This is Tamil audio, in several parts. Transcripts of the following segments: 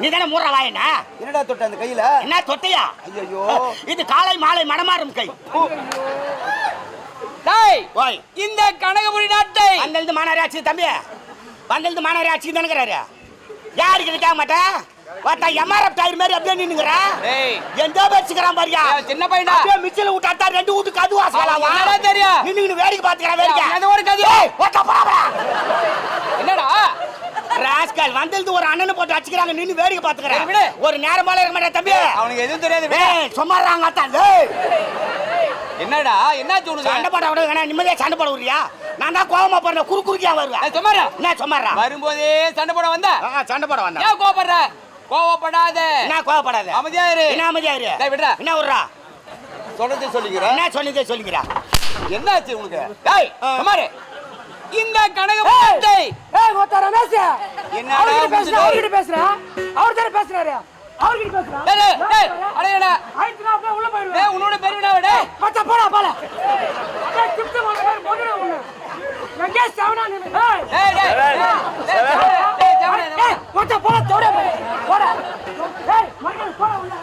நீ தானே மூற வாயனா என்னடா தொட்ட அந்த கையில? என்ன தொட்டியா? ஐயோ இது காலை மாலை மடமாறும் கை. டேய் ஓய். இந்த கனகபுரி நாட்டை. வந்திருந்து மாநகராட்சி தம்பி வந்திருந்து மாநகராட்சி தானுங்கிறாரு யாருக்கு இருக்காக மாட்டேன் பார்த்தா எம்ஆர்எஃப் டயர் மாதிரி அப்படியே நின்னுங்கிறா டேய் எந்த பாரியா? ஏய், சின்ன. அப்படியே மிச்சல விட்டாத்தா ரெண்டு வீட்டு கது வாசலாம் என்னடா தெரியும்? நின்னு வேடிக்கை பாத்துக்கிறா வேடிக்கை. அது ஒரு கது. ஏய், ஒத்த போடா. என்னடா? ராஸ்கல் வந்திருந்து ஒரு அண்ணனை போட்டு அடிச்சுக்கிறாங்க. நின்னு வேடிக்கை. பாத்துக்கிறேன் ஒரு நேரம் போல இருக்க மாட்டேன் தம்பி. அவனுக்கு எதுவும் தெரியாது ஏய் என்னடா என்னாச்சு உனக்கு? சண்டை போட விட நிம்மதியா சண்டை போட விடுறியா? நான் தான் கோவமா போறேன் குறு குறுக்கியா வருவேன் சும்மாரா என்ன சும்மாறா வரும்போதே சண்டை போட வந்த? சண்டை போட வந்தேன். ஏன் கோவப்படுற? கோவப்படாத. என்ன கோவப்படாத? அமைதியா இரு. என்ன அமைதியா இரு? டேய், விடுடா. என்ன விடுறா? சொல்றது சொல்லிக்கிற என்ன சொன்னதே சொல்லிக்கிறா? என்னாச்சு உனக்கு? டேய் சுமாரு இந்த நாட்டை ஏய் ஒருத்த ரமேஷ் என்னடா பேசுற? அவர்கிட்ட பேசுற அவர் தானே பேசுறாரு அவர்கிட்ட பேசுற டேய், டேய், டேய், அடேடா. ஆயிடுச்சுனா அப்படியே உள்ள போயிடுவேன் டேய், உன்னோட பெருமைடா டேய் மத்த போடா போல கிப்ட் பண்ண மாதிரி பொண்ணுடா உள்ள எங்கே செவனா நீ ஏய் டேய், டேய், டேய், டேய், டேய், டேய், மத்த போடா தோட போடா ஏய் மறுபடியும் போடா உள்ள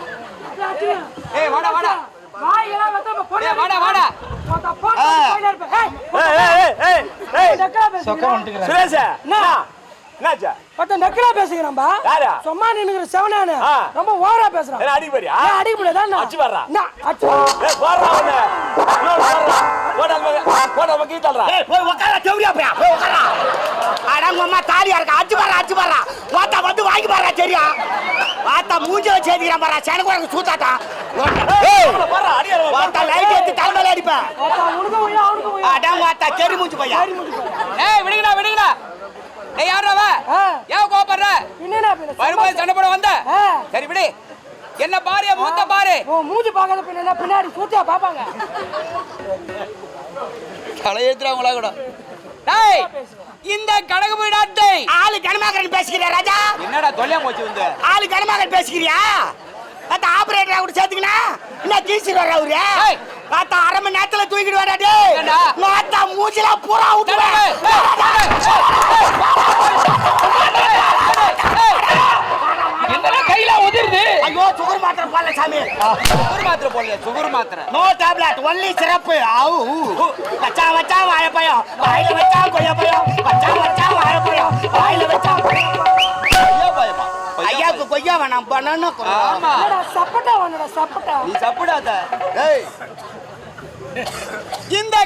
அப்படியே அடிங்க. ஏய், வாடா, வாடா. வாயெல்லாம் வெத்தாம போடா ஏய், வாடா, வாடா. மத்த போடா போயிட்டே இருப்ப நக்கலா பேசுறீங்க சுரேஷ் என்ன என்னாச்சா மத்த நக்கலா பேசுகிறான்பா? யாரா? சும்மா நின்னுகிற செவனானு. ரொம்ப ஓவரா பேசுறான். என்ன அடிக்க போறியா அடிக்க முடியாதா என்ன? அடிச்சு வர்றா. என்ன? அடிச்சு ஏய் போடுறா அவனை. இன்னொரு போடுறா. போடா மகன் போடா மகன் கீட்டல்றா ஏய் போய் உட்கார தேவடியா போய் போய் உட்கார அடங்க அம்மா தாலியா இருக்கா? அச்சு பாரு அச்சு பாரு வாத்தா வந்து வாங்கி பாரு சரியா. வாத்தா மூஞ்ச வச்சு ஏதிக்கிறான் பாரு சனக்கு உனக்கு சூத்தாட்டா ஏய் போடுறா அடியார வாத்தா லைட் எடுத்து தலைமையில அடிப்பேன். வாத்தா மூஞ்சி பையா. ஏய் விடுங்கடா விடுங்கடா. ஏய் யாரா அவ. ஏன் கோவப்படுற? என்னடா? வரும்போது சண்டை போட வந்த. சரி விடு. என்ன பாரு என் முகத்தை பாரு. உன் மூஞ்சி பார்க்காத பின்ன பின்னாடி சூத்தியா பாப்பாங்க தலையெழுத்துறாங்களா கூட? டேய் இந்த கனகபுரி நாட்டை. ஆளு கனமாகரன் பேசிக்கிறியா ராஜா? என்னடா தொல்லையா போச்சு வந்து ஆளு கனமாகரன் பேசிக்கிறியா? பார்த்தா ஆபரேட்டரா கூட சேர்த்துக்கினா? வர்ற அவரு. பார்த்தா அரை மணி நேரத்துல தூக்கிட்டு வரா ஏண்டா? பார்த்தா மூஞ்சில பூரா விட்டுவேன் கையில உதிருது? ஐயோ சுகர் மாத்திரை போடல சாமி. சுகர் மாத்திரை போடல சுகர் மாத்திரை. நோ டேப்லெட் ஒன்லி சிறப்பு ஆவு வச்சா வச்சா வாழைப்பழம் வாயில வச்சா கொய்யாப்பழம் வச்சா வச்சா. வேணாம் ஆமா சப்பட்டா சப்பட்டா நீ சாப்பிடாத இந்த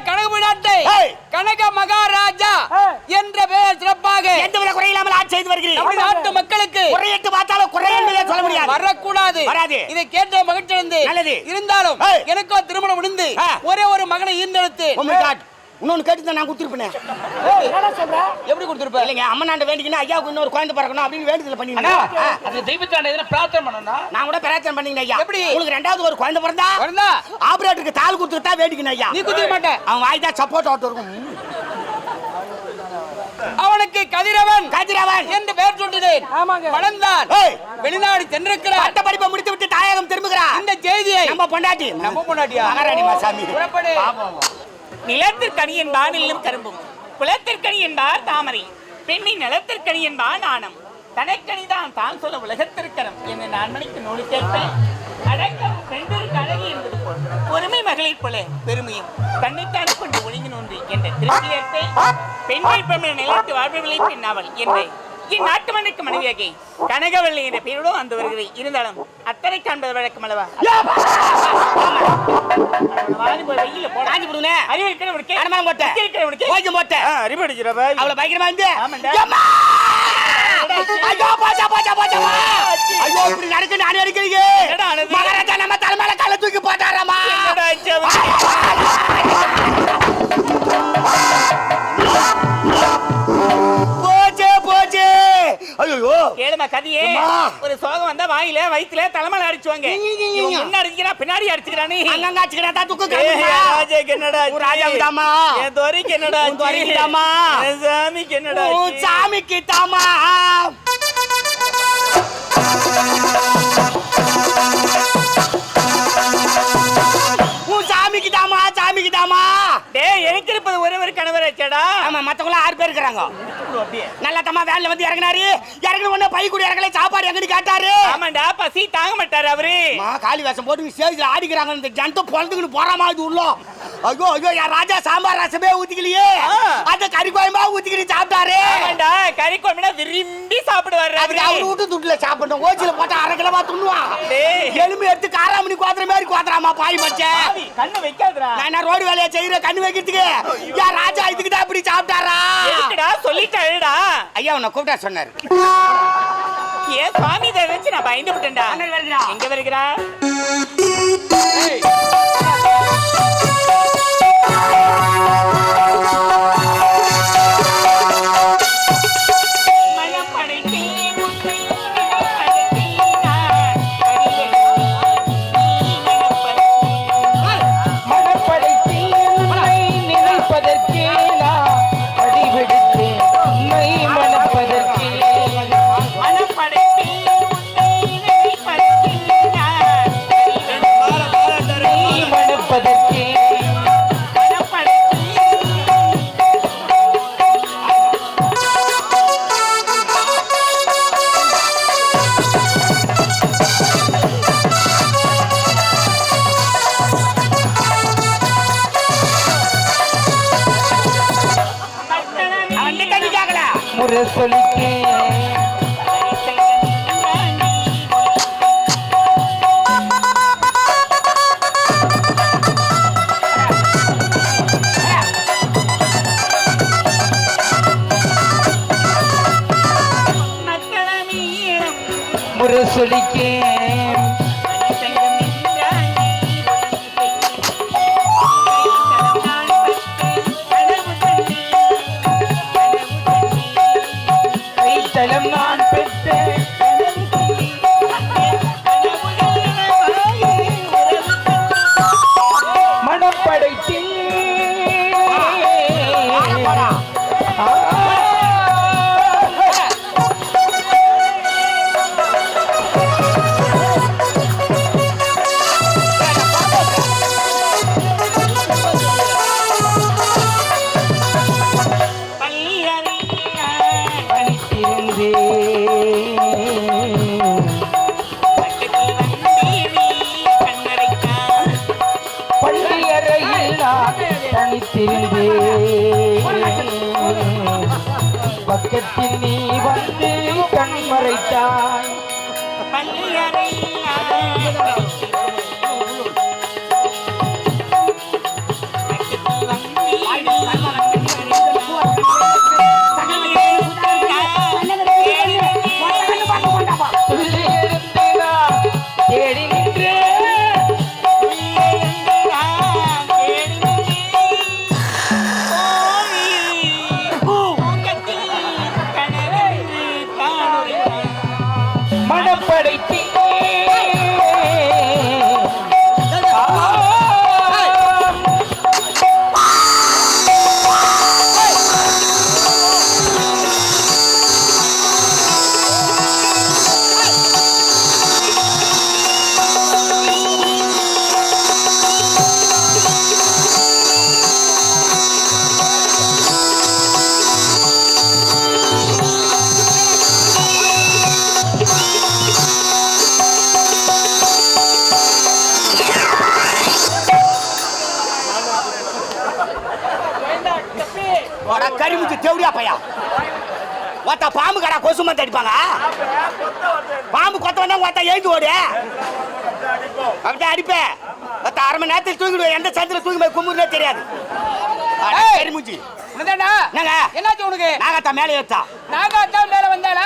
நாட்டை ஏய். கனக மகாராஜா. என்ற பெயர் சிறப்பாக எந்த வித குறையில்லாமல் ஆட்சி செய்து வருகிறேன் நம்முடைய நாட்டு மக்களுக்கு குறையிட்டு பார்த்தாலும் குறை என்பதே சொல்ல முடியாது வரக்கூடாது வராது. இதை கேட்ட மகிழ்ச்சி அடைந்து நல்லது. இருந்தாலும். எனக்கோ திருமணம் முடிந்து. ஒரே ஒரு மகனை ஈர்ந்தெடுத்து இன்னொன்னு கேட்டு நான் கொடுத்துருப்பேன். எப்படி கொடுத்திருப்ப? இல்லைங்க அம்மனாண்ட வேண்டிக்கினா ஐயாவுக்கு இன்னொரு குழந்தை பிறக்கணும் அப்படின்னு வேண்டுதல் பண்ணிருந்தேன். அது தெய்வத்தாண்ட எதுனா பிரார்த்தனை பண்ணனா நான் கூட பிரார்த்தனை பண்ணிங்க ஐயா. எப்படி? உங்களுக்கு ரெண்டாவது ஒரு குழந்தை பிறந்தா? வரதா ஆபரேட்டருக்கு தாள் கொடுத்துட்டு தான் வேண்டிக்கணும் ஐயா. நீ குத்திக்க மாட்ட அவன் வாய் தான் சப்போர்ட் ஆட்டு இருக்கும். அவனுக்கு கதிரவன். கதிரவன். என்று பெயர் ஆமாங்க. வளர்ந்தான். வெளிநாடு சென்றிருக்கிறார் பட்ட படிப்பை முடித்து விட்டு தாயகம் திரும்புகிறான் இந்த செய்தியை. நம்ம பொண்டாட்டி. நம்ம பொண்டாட்டியா? மகாராணி மாசாமி. புறப்படு. நிலத்திற்கனி என்பார் நெல்லும் கரும்பும். குலத்திற்கனி என்பார் தாமரை. பெண்ணின் நிலத்திற்கனி என்பார் நாணம் தனக்கணிதான் தான் சொல்ல உலகத்திற்கரம் என்று நான் மணிக்கு நூலு கேட்பேன். அடக்கம் பெண்களுக்கு அழகு என்பது போல் பொறுமை மகளிர் போல பெருமையும் தன்னைத்தான் கொண்டு ஒழுங்கி நோன்றி என்ற திருப்தியத்தை பெண்கள் பெண்மை நிலத்து வாழ்வுகளை பெண்ணாவல் என்று இந்நாட்டு மண்ணுக்கு மனைவியாகி கனகவல்லி என்ற பெயரோடு வந்து வருகிறேன் இருந்தாலும் அத்தனை காண்பது வழக்கம் அல்லவா? வாடி போய் வெயில்ல போடா. காஞ்சி போடுங்க அறிவு இருக்கிறவனுக்கு அனுமானம் சோகம் வந்தா வாயில வயித்துல தலைமையில அடிச்சுவாங்க. முன்ன அடிச்சுக்கிறா பின்னாடி அடிச்சுக்கிறானே. அங்கங்க அடிச்சுக்கிறா தான் துக்கு ராஜாக்கு என்னடா ராஜாவுக்கு தாம்மா. என் என்னடா. என் சாமிக்கு என்னடா? சாமிக்கு தாமா. ஆமா மத்தவங்க ஆறு பேர் இருக்கிறாங்க. நல்ல தம்மா வேன்ல வந்து இறங்கினாரு. இறங்கின உடனே பை கூட இறங்கல சாப்பாடு எங்கன்னு கேட்டாரு. ஆமாண்டா பசி தாங்க மாட்டாரு அவரு. காளி வேஷம் போட்டு ஸ்டேஜ்ல ஆடிக்கிறாங்க இந்த ஜனத்தை பொழந்துக்கிட்டு போறாமா இது உள்ள? ஐயோ ஐயோ என் ராஜா சாம்பார் ரசமே ஊத்திக்கலையே. அந்த கறி குழம்பா ஊத்திக்கிட்டு சாப்பிட்டாரு. ஆமாண்டா கறி குழம்புனா விரும்பி சாப்பிடுவாரு அவரு அவரு. வீட்டு துட்டுல சாப்பிட்டோம் ஓச்சில போட்டா அரை கிலோவா துண்ணுவான். எலும்பு எடுத்து காராமணி கோத்துற மாதிரி கோத்துறாமா பாய் மச்சேன்? கண்ணு வைக்காதடா. நான் ரோடு வேலையை செய்யற கண்ணு வைக்கிறதுக்கு? என் ராஜா இதுக்கிட்ட அப்படி சாப்பிட்டாரா எதுக்குடா சொல்லிட்டாருடா ஐயா உன்னை கூப்பிட்டா சொன்னாரு. ஏன் சுவாமி இதை வச்சு நான் பயந்து விட்டேன்டா எங்க வருகிறா முரசொலிக்கே முரசொலிக்கே கைத்தலம் பக்கத்தில் நீ வந்து கண் மறைத்தாய். உள்ளிருந்து மத்த அடிப்பாங்க? பாம்பு கொத்த வந்தா ஒத்த எழுந்து ஓடு. அப்படியே அடிப்பேன். ஒத்த அரை மணி நேரத்தில் தூங்கிடுவேன் எந்த சந்தில தூங்கி போய் கும்புறதே தெரியாது. அட, கரிமுச்சி என்னடா என்னங்க? என்னாச்சு உனக்கு? நாகத்தா மேலே ஏத்தா நாகாத்தான் மேல வந்தாளா.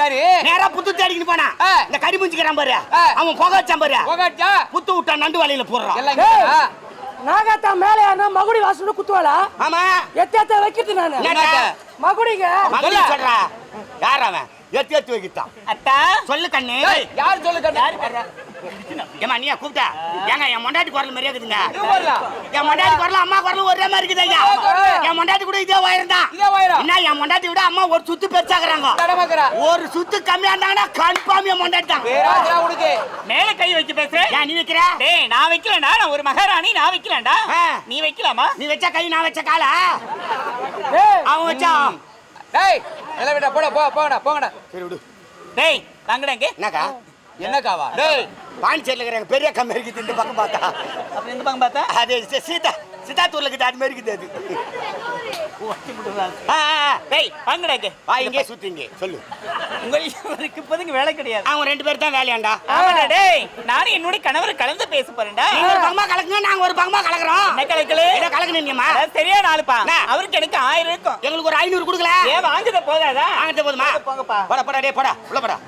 சரி. நேரா புத்து தேடிக்கிட்டு போனா. இந்த கரிமுஞ்சிக்கிறான் பாரு. ஆ. அவன் புகை வச்சான் பாரு. போகாச்சா? புத்து விட்டா நண்டு வலையில போடுறான்? நாகாத்தா மேலே மகுடி வாசல் குத்துவாளா? ஆமா. எத்த வைக்கிறது நானு? மகுடிங்க மகளி சொல்றா. யார் அவன்? எத்தி எத்தி வைக்கிட்டான் அத்தா சொல்லு கண்ணு. யார் சொல்லு கண்ணு? ஏமா நீயா கூப்பிட்டா? ஏங்க என் மொண்டாட்டி குரல் மாதிரியே இருக்குதுங்க. என் மொண்டாட்டி குரல் அம்மா குரல் ஒரே மாதிரி இருக்குது ஐயா என் மொண்டாட்டி கூட இதே வயிறு தான். இதே வயிறா? என்ன என் மொண்டாட்டி விட அம்மா ஒரு சுத்து பெருசாக்குறாங்க. ஒரு சுத்து கம்மியா இருந்தாங்கன்னா கன்ஃபார்ம் என் மொண்டாட்டி தான். மேல கை வச்சு பேசுற. ஏன் நீ வைக்கிற? டேய் நான் வைக்கலடா. நான் ஒரு மகாராணி நான் வைக்கலடா. ஆ. நீ வைக்கலாமா? நீ வச்ச கை நான் வச்ச கால? டேய். அவன் வச்சான் டேய் எல்லாம் விட போடா போ போங்கடா போங்கடா. சரி விடு டேய் வாங்கடாங்க என்னக்கா? என்னக்காவா? டேய்! பாண்டிச்சேரியில் இருக்கிற பெரிய கம்மி இருக்குது இந்த பக்கம் பார்த்தா. அப்ப இந்த பக்கம் பார்த்தா? அது சீதா சித்தாத்தூர்ல இருக்குது அது மாதிரி இருக்குது. அது. டேய் வாங்கடாங்க வா இங்கே சுத்தி இங்கே. சொல்லு. உங்களுக்கு இப்போதைக்கு வேலை கிடையாது. அவங்க ரெண்டு பேரும் தான் வேலையாண்டா. ஆமாடா டேய். நானும் என்னோட கணவர் கலந்து பேச போறேன்டா. நீங்க ஒரு பங்கமா கலக்குங்க நாங்க ஒரு பங்கமா கலக்குறோம். என்ன கலக்கல? என்ன கலக்குனீங்கம்மா சரியா நாளுப்பா என்ன? அவருக்கு எனக்கு ஆயிரம் இருக்கும். எங்களுக்கு ஒரு ஐநூறு கொடுக்கல. ஏன் வாங்குத போதாதா? வாங்கிட்டு போதுமா? போங்கப்பா. போடா போடா டே போடா. உள்ள போடா.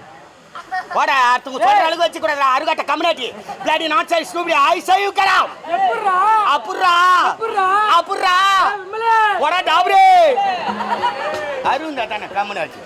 போடா அடுத்தவங்க சொல்ற அளவுக்கு வச்சு கூடாது அருகாட்ட கம்யூனிட்டி. பிளாடி நாட் size stupid I say you get out எப்படிடா அப்புறா அப்புறா? அப்புறா போடா டாப்ரே. அருந்தா தானே கம்யூனிட்டி.